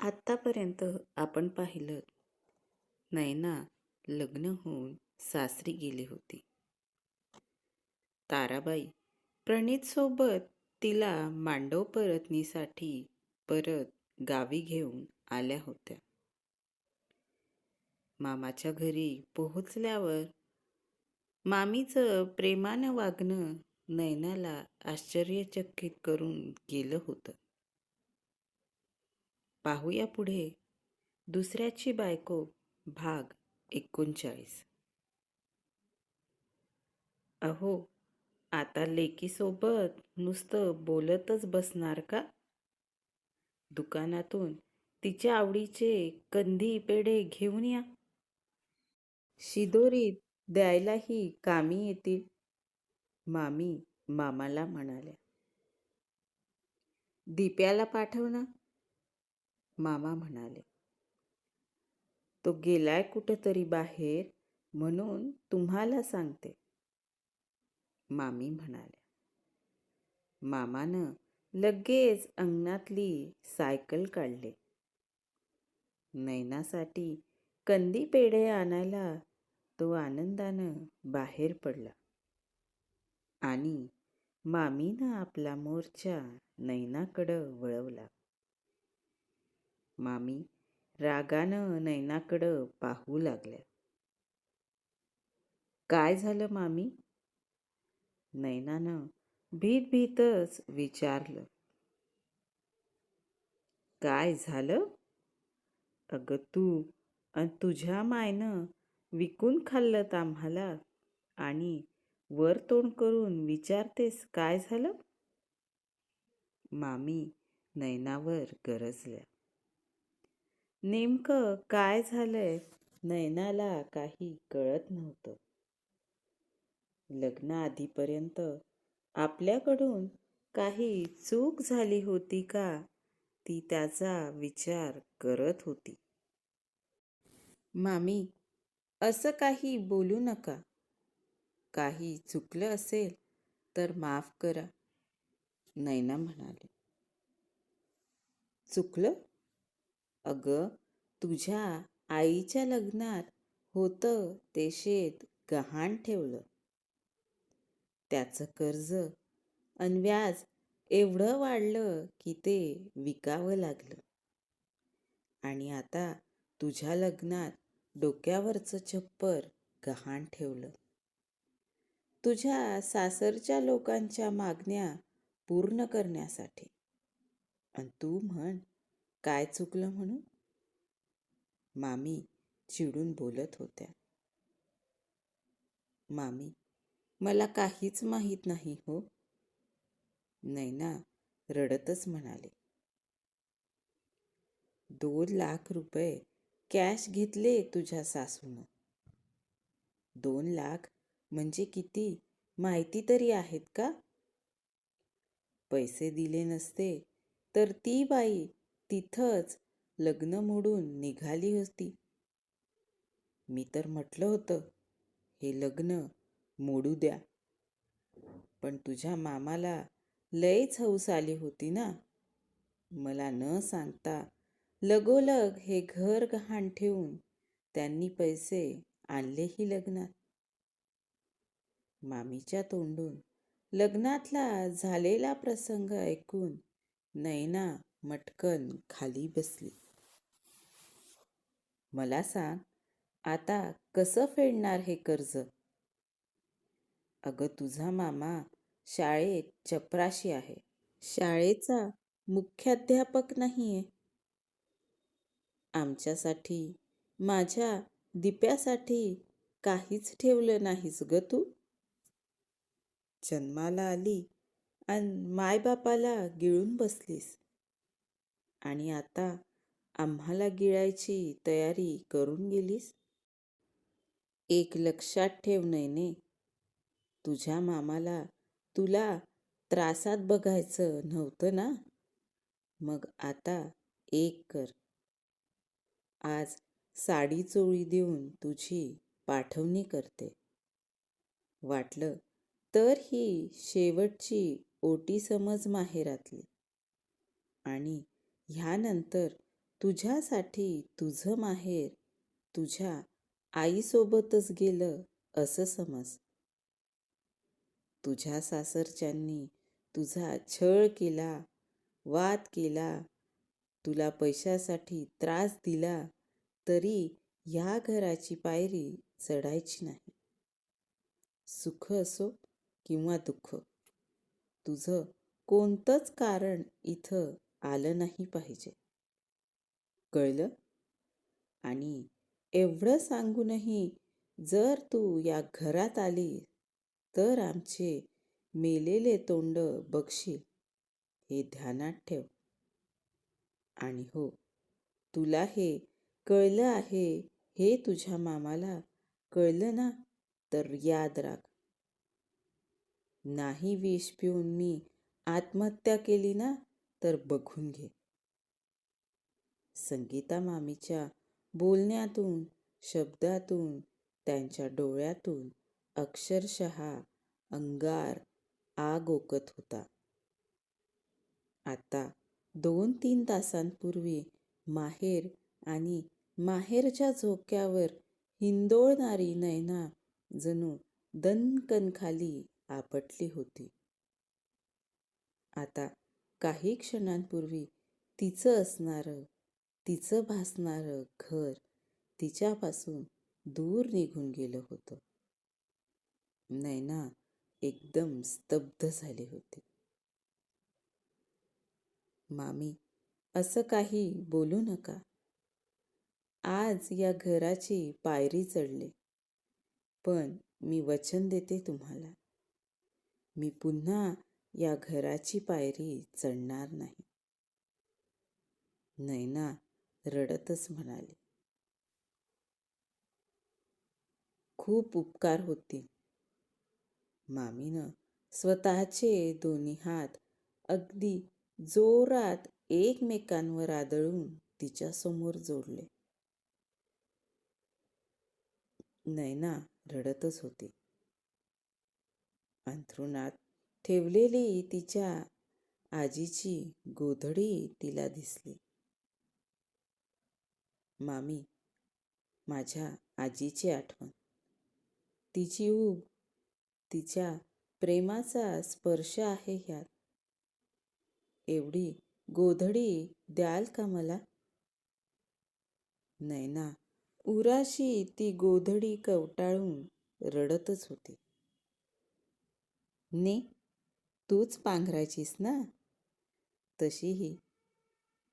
आत्तापर्यंत आपण पाहिलं नैना लग्न होऊन सासरी गेली होती. ताराबाई प्रणितसोबत तिला मांडव परतनीसाठी परत गावी घेऊन आल्या होत्या. मामाच्या घरी पोहोचल्यावर मामीचं प्रेमानं वागणं नैनाला आश्चर्यचकित करून गेलं होतं. पाहूया पुढे. दुसऱ्याची बायको भाग एकोणचाळीस. अहो आता लेकीसोबत नुसतं बोलतच बसणार का? दुकानातून तिच्या आवडीचे कंदी पेढे घेऊन या. शिदोरीत द्यायलाही कामी येतील. मामी मामाला म्हणाल्या. दिप्याला पाठव ना. मामा म्हणाले. तो गेलाय कुठंतरी बाहेर म्हणून तुम्हाला सांगते. मामी म्हणाल्या. मामानं लगेच अंगणातली सायकल काढले. नैनासाठी कंदी पेढे आणायला तो आनंदानं बाहेर पडला. आणि मामीनं आपला मोर्चा नैनाकडं वळवला. मामी रागानं नैनाकडं पाहू लागल्या. काय झालं मामी? नैनानं भीत भीतच विचारलं. काय झालं? अगं तू आणि तुझ्या मायनं विकून खाल्लं आम्हाला आणि वर तोंड करून विचारतेस काय झालं? मामी नैनावर गरजल्या. नेमकं काय झालंय? नैनाला काही कळत नव्हतं. लग्नाआधीपर्यंत आपल्याकडून काही चूक झाली होती का? ती त्याचा विचार करत होती. मामी असं काही बोलू नका. काही चुकलं असेल तर माफ करा नैना म्हणाले. चुकलं? अगं तुझ्या आईच्या लग्नात होतं ते शेत गहाण ठेवलं. त्याचं कर्ज अन व्याज एवढं वाढलं की ते विकावं लागलं. आणि आता तुझ्या लग्नात डोक्यावरचं छप्पर गहाण ठेवलं. तुझ्या सासरच्या लोकांच्या मागण्या पूर्ण करण्यासाठी. आणि तू म्हण काय चुकलं म्हणून? मामी चिडून बोलत होत्या. मामी मला काहीच माहीत नाही हो. नैना रडतच म्हणाले. दोन लाख रुपये कॅश घेतले तुझ्या सासूनं. दोन लाख म्हणजे किती? माहिती तरी आहेत का? पैसे दिले नसते तर ती बाई तिथंच लग्न मोडून निघाली होती. मी तर म्हटलं होतं हे लग्न मोडू द्या. पण तुझ्या मामाला लयच हौस आली होती ना. मला न सांगता लगोलग हे घर गहाण ठेवून त्यांनी पैसे आणलेही लग्नात. मामीच्या तोंडून लग्नातला झालेला प्रसंग ऐकून नैना मटकन खाली बसली. मला सांग आता कसं फेडणार हे कर्ज? अगं तुझा मामा शाळेत चपराशी आहे. शाळेचा मुख्याध्यापक नाहीये. आमच्यासाठी माझ्या दिप्यासाठी काहीच ठेवलं नाहीस ग तू. जन्माला आली आणि मायबापाला गिळून बसलीस. आणि आता आम्हाला गिळायची तयारी करून गेलीस? एक लक्षात ठेव नयने. तुझ्या मामाला तुला त्रासात बघायचं नव्हतं ना? मग आता एक कर. आज साडी चोळी देऊन तुझी पाठवणी करते. वाटलं तर ही शेवटची ओटी समज माहेरातली. आणि ह्यानंतर तुझ्यासाठी तुझं माहेर तुझ्या आईसोबतच गेलं असं समज. तुझ्या सासरच्यांनी तुझा छळ केला वाद केला तुला पैशासाठी त्रास दिला तरी ह्या घराची पायरी चढायची नाही. सुख असो किंवा दुःख तुझं कोणतंच कारण इथं आलं नाही पाहिजे. कळलं? आणि एवढं सांगूनही जर तू या घरात आली तर आमचे मेलेले तोंड बघशील हे ध्यानात ठेव. आणि हो तुला हे कळलं आहे हे तुझ्या मामाला कळलं ना तर याद राख. नाही विष पिऊन मी आत्महत्या केली ना तर बघून घे. संगीता मामीच्या बोलण्यातून शब्दातून त्यांच्या डोळ्यातून अक्षरशः अंगार आग ओकत होता. आता दोन तीन तासांपूर्वी माहेर आणि माहेरच्या झोक्यावर हिंदोळणारी नैना जणू दणकनखाली आपटली होती. आता काही क्षणांपूर्वी तिचं असणारं तिचं भासणारं घर तिच्यापासून दूर निघून गेलं होतं. नैना एकदम स्तब्ध झाली होती. मामी असं काही बोलू नका. आज या घराची पायरी चढले पण मी वचन देते तुम्हाला. मी पुन्हा या घराची पायरी चढणार नाही. नैना रडतच म्हणाली. खूप उपकार होतील. मामीनं स्वतःचे दोन्ही हात अगदी जोरात एकमेकांवर आदळून तिच्या समोर जोडले. नैना रडतच होती. अंथरुणात ठेवलेली तिच्या आजीची गोधडी तिला दिसली. मामी माझ्या आजीची आठवण. तिची ऊब तिच्या प्रेमाचा स्पर्श आहे ह्यात. एवढी गोधडी द्याल का मला? नैना उराशी ती गोधडी कवटाळून रडतच होती. ने तूच पांघरायचीस ना? तशीही.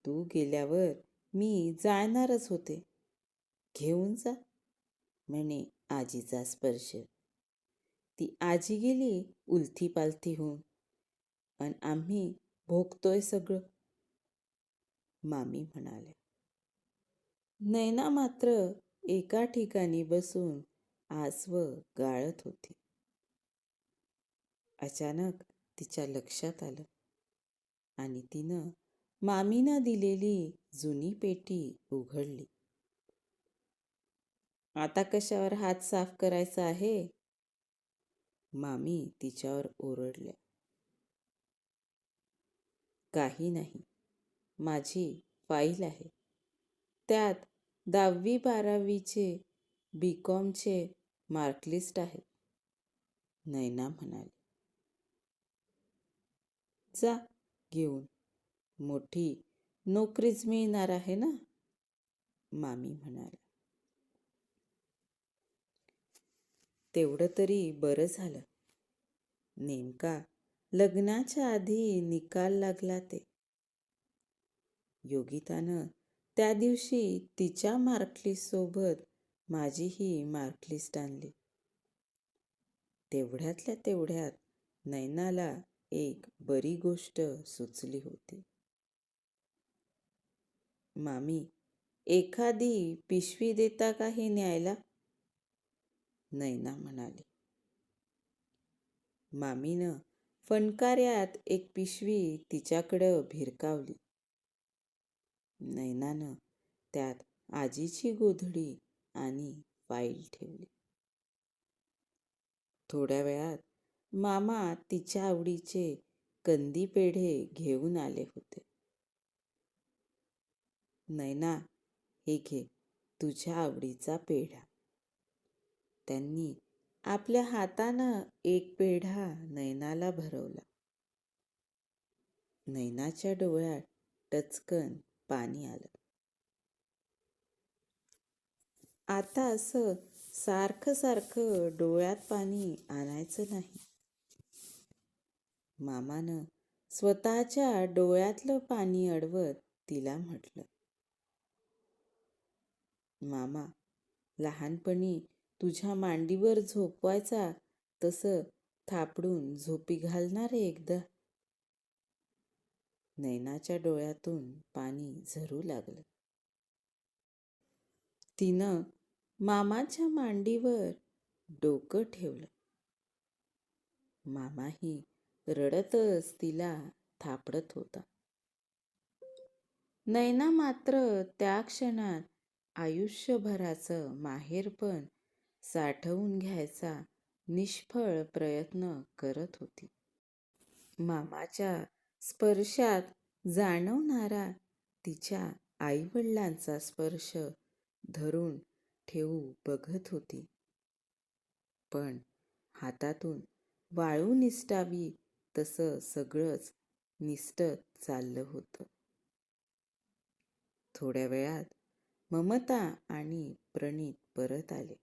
तू गेल्यावर मी जाणारच होते. घेऊन जा म्हणे आजीचा स्पर्श. ती आजी गेली उलथी पालथी होऊन. आणि आम्ही भोगतोय सगळं. मामी म्हणाले. नैना मात्र एका ठिकाणी बसून आसव गाळत होती. अचानक तिच्या लक्षात आलं. आणि तिनं मामीनं दिलेली जुनी पेटी उघडली. आता कशावर हात साफ करायचा आहे? मामी तिच्यावर ओरडल्या. काही नाही. माझी फाईल आहे. त्यात दहावी बारावीचे बी कॉमचे मार्कलिस्ट आहेत नैना म्हणाली. जा घेऊन. मोठी नोकरीच मिळणार आहे ना? मामी म्हणाला. तेवढं तरी बरं झालं. नेमका लग्नाच्या आधी निकाल लागला ते. योगितानं त्या दिवशी तिच्या मार्कलिस्टसोबत माझीही मार्कलिस्ट आणली. तेवढ्यातल्या तेवढ्यात नैनाला एक बरी गोष्ट सुचली होती. मामी एखादी पिशवी देता का हे न्यायला? नैना म्हणाली. मामीनं फणकाऱ्यात एक पिशवी तिच्याकडं भिरकावली. नैनानं त्यात आजीची गोधडी आणि फाईल ठेवली. थोड्या वेळात मामा तिच्या आवडीचे कंदी पेढे घेऊन आले होते. नैना हे घे तुझ्या आवडीचा पेढा. त्यांनी आपल्या हातानं एक पेढा नैनाला भरवला. नैनाच्या डोळ्यात टचकन पाणी आलं. आता असं सारखं सारखं डोळ्यात पाणी आणायचं नाही. मामानं स्वतःच्या डोळ्यातलं पाणी अडवत तिला म्हटलं मामा लहानपणी तुझ्या मांडीवर झोपवायचा तसं थापडून झोपी घालणार एकदा. नैनाच्या डोळ्यातून पाणी झरू लागलं. तिनं मामाच्या मांडीवर डोकं ठेवलं. मामाही रडतच तिला थापडत होता. नैना मात्र त्या क्षणात आयुष्यभराचं माहेरपण साठवून घ्यायचा निष्फळ प्रयत्न करत होती. मामाच्या स्पर्शात जाणवणारा तिच्या आईवडिलांचा स्पर्श धरून ठेवू बघत होती. पण हातातून वाळू निसटावी तसं सगळंच निसटत चाललं होतं. थोड्या वेळात ममता आणि प्रणीत परत आले.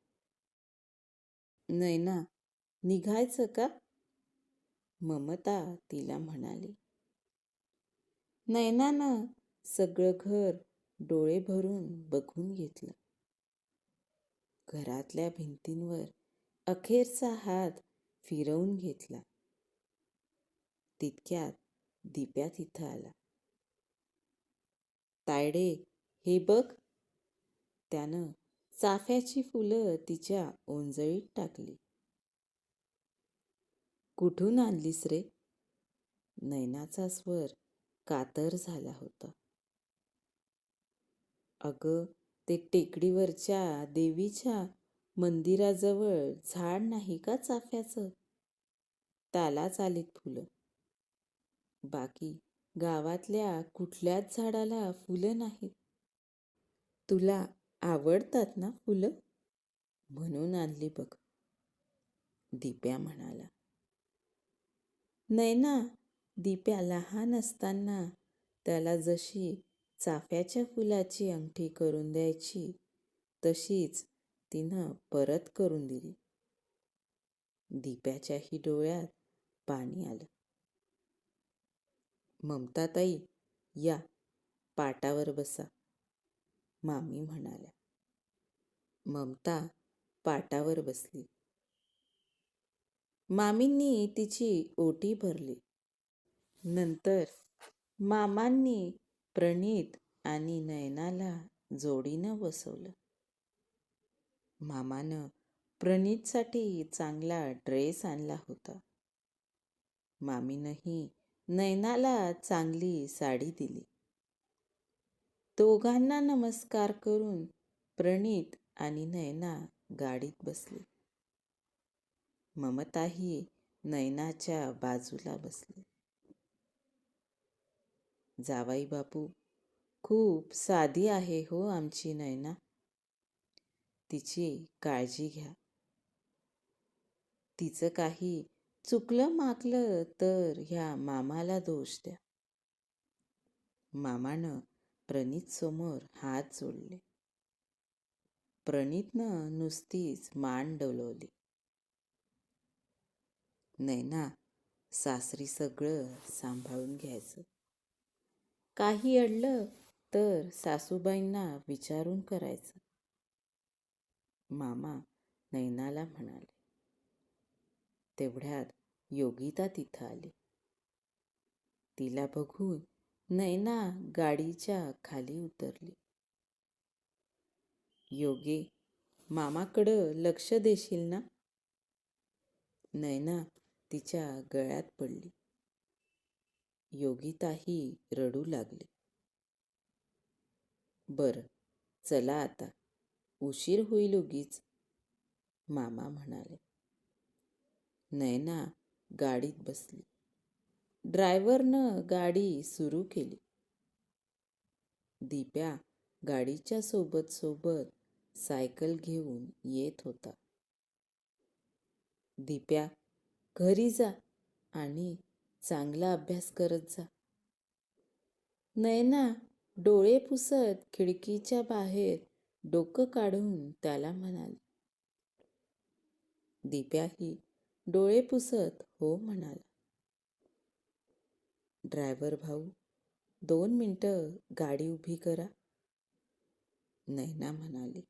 नैना निघायचं का? ममता तिला म्हणाली. नैनानं सगळं घर डोळे भरून बघून घेतलं. घरातल्या भिंतींवर अखेरचा हात फिरवून घेतला. तितक्यात दिप्या तिथं आला तायडे हे बघ. त्यानं चाफ्याची फुलं तिच्या ओंजळीत टाकली. कुठून आणलीस रे? नैनाचा स्वर कातर झाला होता. अगं ते टेकडीवरच्या देवीच्या मंदिराजवळ झाड नाही का चाफ्याचं? त्यालाच आलीत फुलं. बाकी गावातल्या कुठल्याच झाडाला फुलं नाहीत. तुला आवडतात ना फुलं? म्हणून आणली बघ. दिप्या म्हणाला. नैना दिप्या लहान असताना त्याला जशी चाफ्याच्या फुलाची अंगठी करून द्यायची तशीच तिनं परत करून दिली. दिप्याच्याही डोळ्यात पाणी आलं. ममताताई या पाटावर बसा मामी म्हणाल्या. ममता पाटावर बसली. मामींनी तिची ओटी भरली. नंतर मामांनी प्रणीत आणि नयनाला जोडीनं बसवलं. मामानं प्रणीतसाठी चांगला ड्रेस आणला होता. मामीनंही नयनाला चांगली साडी दिली. दोघांना नमस्कार करून प्रणीत आणि नयना गाडीत बसली. ममताही नयनाच्या बाजूला बसली. जावाई बापू खूप साधी आहे हो आमची नयना तिची काळजी घ्या. तिचं काही चुकलं माकलं तर ह्या मामाला दोष द्या. मामानं प्रणित समोर हात जोडले. प्रणितनं नुसतीच मान डोलवली नैना सासरी सगळं सांभाळून घ्यायचं. काही अडलं तर सासूबाईंना विचारून करायचं. मामा नैनाला म्हणाले तेवढ्यात योगिता तिथं आली. तिला बघून नैना गाडीच्या खाली उतरली. योगे मामाकडं लक्ष देशील ना? नैना तिच्या गळ्यात पडली. योगिताही रडू लागली. बर चला आता. उशीर होईल उगीच मामा म्हणाले. नैना गाडीत बसली. ड्रायव्हरनं गाडी सुरू केली. दिप्या गाडीच्या सोबत सोबत सायकल घेऊन येत होता. दिप्या घरी जा आणि चांगला अभ्यास करत जा. नैना डोळे पुसत खिडकीच्या बाहेर डोकं काढून त्याला म्हणाली. दिप्याही डोळे पुसत हो म्हणाला. ड्रायव्हर भाऊ दोन मिनटं गाडी उभी करा. नैना म्हणाली.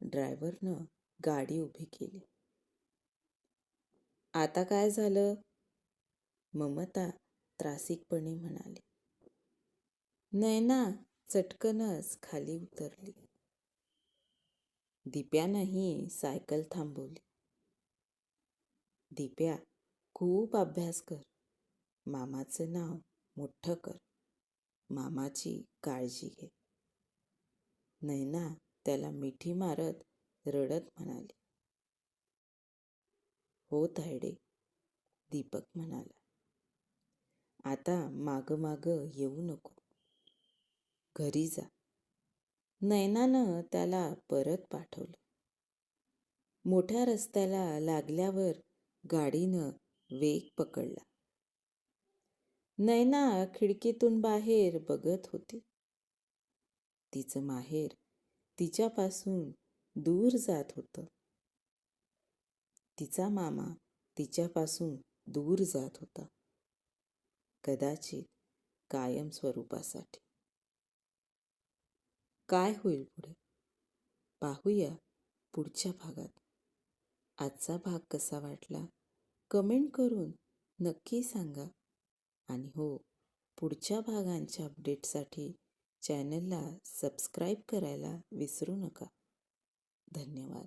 ड्रायव्हरनं गाडी उभी केली. आता काय झालं? ममता त्रासिकपणे म्हणाली. नैना चटकनच खाली उतरली. दिप्यानंही सायकल थांबवली. दिप्या खूप अभ्यास कर. मामाचं नाव मोठं कर. मामाची काळजी घे. नैना त्याला मिठी मारत रडत म्हणाली. हो तायडे दीपक म्हणाला. आता माग माग येऊ नको. घरी जा. नैनानं त्याला परत पाठवलं. मोठ्या रस्त्याला लागल्यावर गाडीनं वेग पकडला. नैना खिडकीतून बाहेर बघत होती. तिचं माहेर तिच्यापासून दूर जात होतं. तिचा मामा तिच्यापासून दूर जात होता. कदाचित कायम स्वरूपासाठी. काय होईल पुढे? पाहूया पुढच्या भागात. आजचा भाग कसा वाटला? कमेंट करून नक्की सांगा. आणि हो पुढच्या भागांच्या अपडेटसाठी चॅनलला सबस्क्राईब करायला विसरू नका. धन्यवाद.